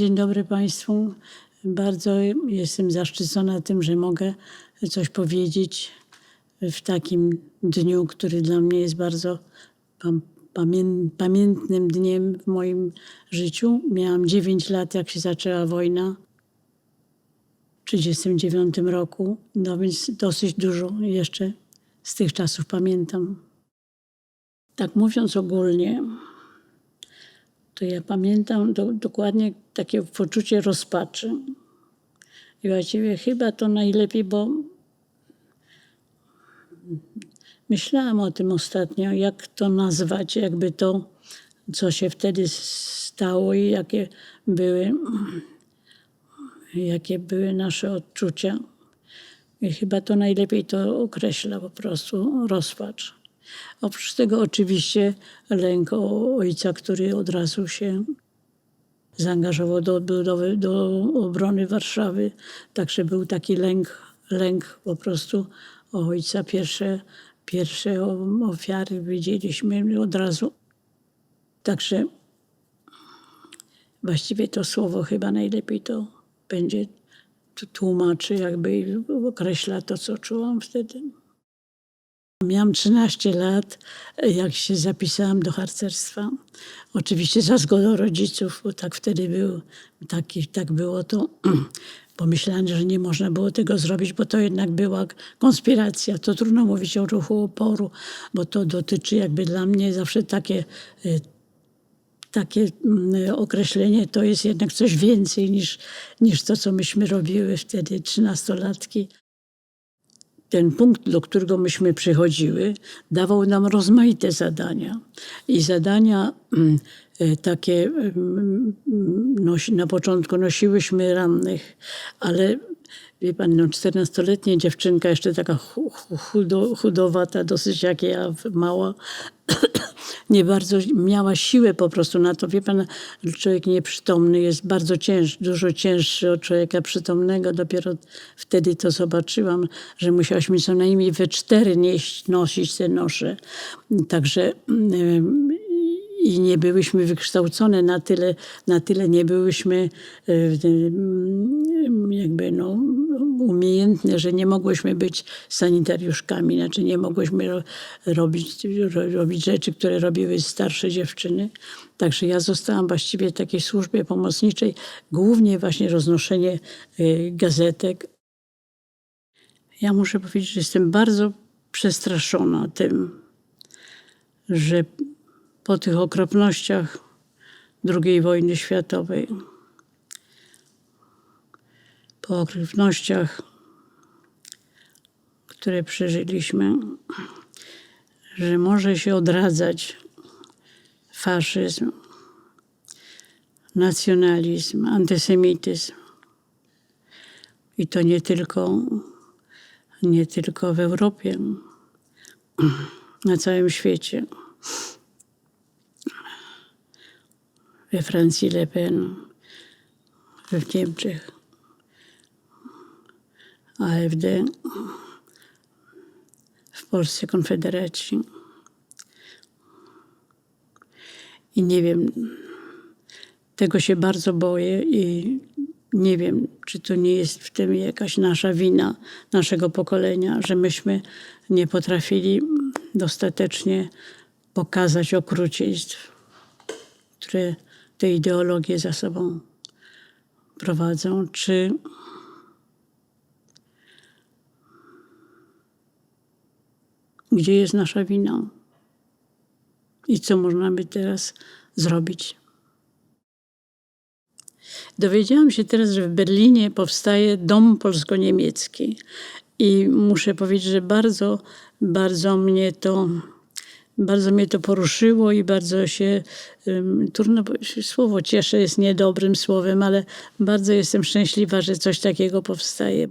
Dzień dobry Państwu. Bardzo jestem zaszczycona tym, że mogę coś powiedzieć w takim dniu, który dla mnie jest bardzo pam- pamię- pamiętnym dniem w moim życiu. Miałam 9 lat, jak się zaczęła wojna. W 1939 roku, no więc dosyć dużo jeszcze z tych czasów pamiętam. Tak mówiąc ogólnie, to ja pamiętam do, dokładnie takie poczucie rozpaczy. I właściwie chyba to najlepiej, bo myślałam o tym ostatnio, jak to nazwać, jakby to, co się wtedy stało i jakie były, jakie były nasze odczucia. I chyba to najlepiej to określa po prostu rozpacz. Oprócz tego oczywiście lęk o ojca, który od razu się zaangażował do odbudowy, do obrony Warszawy. Także był taki lęk, lęk po prostu o ojca. Pierwsze, pierwsze ofiary widzieliśmy od razu. Także właściwie to słowo chyba najlepiej to będzie tłumaczy, jakby określa to, co czułam wtedy. Miałam 13 lat, jak się zapisałam do harcerstwa. Oczywiście za zgodą rodziców, bo tak wtedy był, taki, tak było to. Pomyślałam, że nie można było tego zrobić, bo to jednak była konspiracja. To trudno mówić o ruchu oporu, bo to dotyczy jakby dla mnie zawsze takie y, takie mm, określenie to jest jednak coś więcej niż, niż to, co myśmy robiły wtedy, trzynastolatki. Ten punkt, do którego myśmy przychodziły, dawał nam rozmaite zadania. I zadania mm, e, takie nosi, na początku nosiłyśmy rannych, ale wie pan, no, 14-letnia dziewczynka, jeszcze taka chu- chu- chudo, chudowata, dosyć jak ja, mała, nie bardzo miała siłę po prostu na to. Wie pan, człowiek nieprzytomny jest bardzo ciężki, dużo cięższy od człowieka przytomnego. Dopiero wtedy to zobaczyłam, że musiałyśmy co najmniej we cztery nieść, nosić te nosze. Także i nie byłyśmy wykształcone na tyle, na tyle nie byłyśmy e, mm, jakby no, umiejętne, że nie mogłyśmy być sanitariuszkami, znaczy nie mogłyśmy ro, robić, ro, robić rzeczy, które robiły starsze dziewczyny. Także ja zostałam właściwie w takiej służbie pomocniczej, głównie właśnie roznoszenie e, gazetek. Ja muszę powiedzieć, że jestem bardzo przestraszona tym, że po tych okropnościach II wojny światowej, po okropnościach, które przeżyliśmy, że może się odradzać faszyzm, nacjonalizm, antysemityzm. I to nie tylko, nie tylko w Europie, na całym świecie. We Francji Le Pen, w Niemczech AfD, w Polsce Konfederaci. I nie wiem, tego się bardzo boję i nie wiem, czy to nie jest w tym jakaś nasza wina, naszego pokolenia, że myśmy nie potrafili dostatecznie pokazać okrucieństw które te ideologie za sobą prowadzą, czy gdzie jest nasza wina i co można by teraz zrobić. Dowiedziałam się teraz, że w Berlinie powstaje dom polsko-niemiecki i muszę powiedzieć, że bardzo, bardzo mnie to bardzo mnie to poruszyło i bardzo się, trudno słowo cieszę jest niedobrym słowem, ale bardzo jestem szczęśliwa, że coś takiego powstaje.